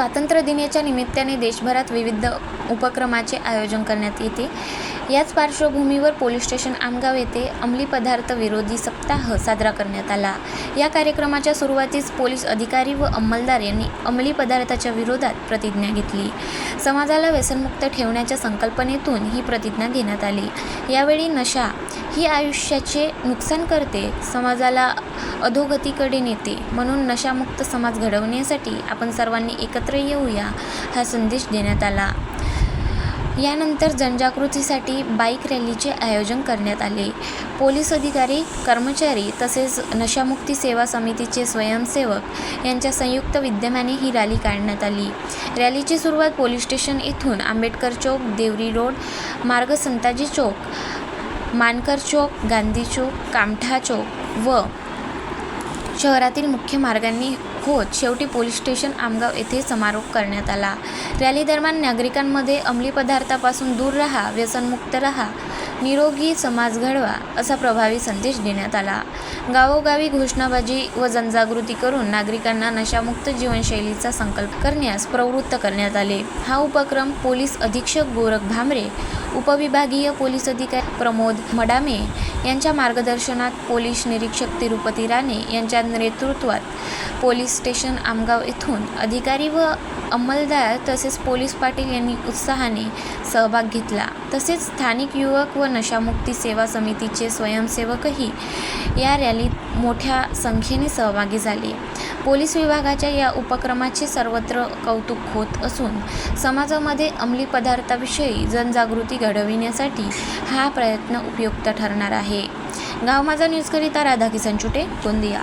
स्वातंत्र्य दिनाच्या निमित्ताने देशभरात विविध उपक्रमाचे आयोजन करण्यात येते. याच पार्श्वभूमीवर पोलीस स्टेशन आमगाव येथे अंमली पदार्थ विरोधी सप्ताह साजरा करण्यात आला. या कार्यक्रमाच्या सुरुवातीस पोलीस अधिकारी व अंमलदार यांनी अंमली पदार्थाच्या विरोधात प्रतिज्ञा घेतली. समाजाला व्यसनमुक्त ठेवण्याच्या संकल्पनेतून ही प्रतिज्ञा घेण्यात आली. यावेळी नशा ही आयुष्याचे नुकसान करते समाजाला अधोगतीकडे नेते म्हणून नशामुक्त समाज घडवण्यासाठी आपण सर्वांनी एकत्र येऊया हा संदेश देण्यात आला. यानंतर जनजागृतीसाठी बाईक रॅलीचे आयोजन करण्यात आले. पोलीस अधिकारी कर्मचारी तसेच नशामुक्ती सेवा समितीचे स्वयंसेवक यांच्या संयुक्त विद्यमाने ही रॅली काढण्यात आली. रॅलीची सुरुवात पोलीस स्टेशन येथून आंबेडकर चौक देवरी रोड मार्ग संताजी चौक मानकर चौक गांधी चौक कामठा चौक व शहरातील मुख्य मार्गांनी होत शेवटी पोलीस स्टेशन आमगाव येथे समारोप करण्यात आला. रॅली दरम्यान नागरिकांमध्ये अंमली पदार्थापासून दूर राहा व्यसनमुक्त राहा निरोगी समाज घडवा असा प्रभावी संदेश देण्यात आला. गावोगावी घोषणाबाजी व जनजागृती करून नागरिकांना नशामुक्त जीवनशैलीचा संकल्प करण्यास प्रवृत्त करण्यात आले. हा उपक्रम पोलीस अधीक्षक गोरख भामरे उपविभागीय पोलीस अधिकारी प्रमोद मडामे यांच्या मार्गदर्शनात पोलीस निरीक्षक तिरुपती राणे यांच्या नेतृत्वात पोलीस स्टेशन आमगाव येथून अधिकारी व अंमलदार तसेच पोलीस पाटील यांनी उत्साहाने सहभाग घेतला. तसेच स्थानिक युवक व नशामुक्ती सेवा समितीचे स्वयंसेवकही या रॅलीत मोठ्या संख्येने सहभागी झाले. पोलीस विभागाच्या या उपक्रमाचे सर्वत्र कौतुक होत असून समाजामध्ये अंमली पदार्थाविषयी जनजागृती घडविण्यासाठी हा प्रयत्न उपयुक्त ठरणार आहे. गाव माझा न्यूजकरिता राधा किसन चुटे गोंदिया.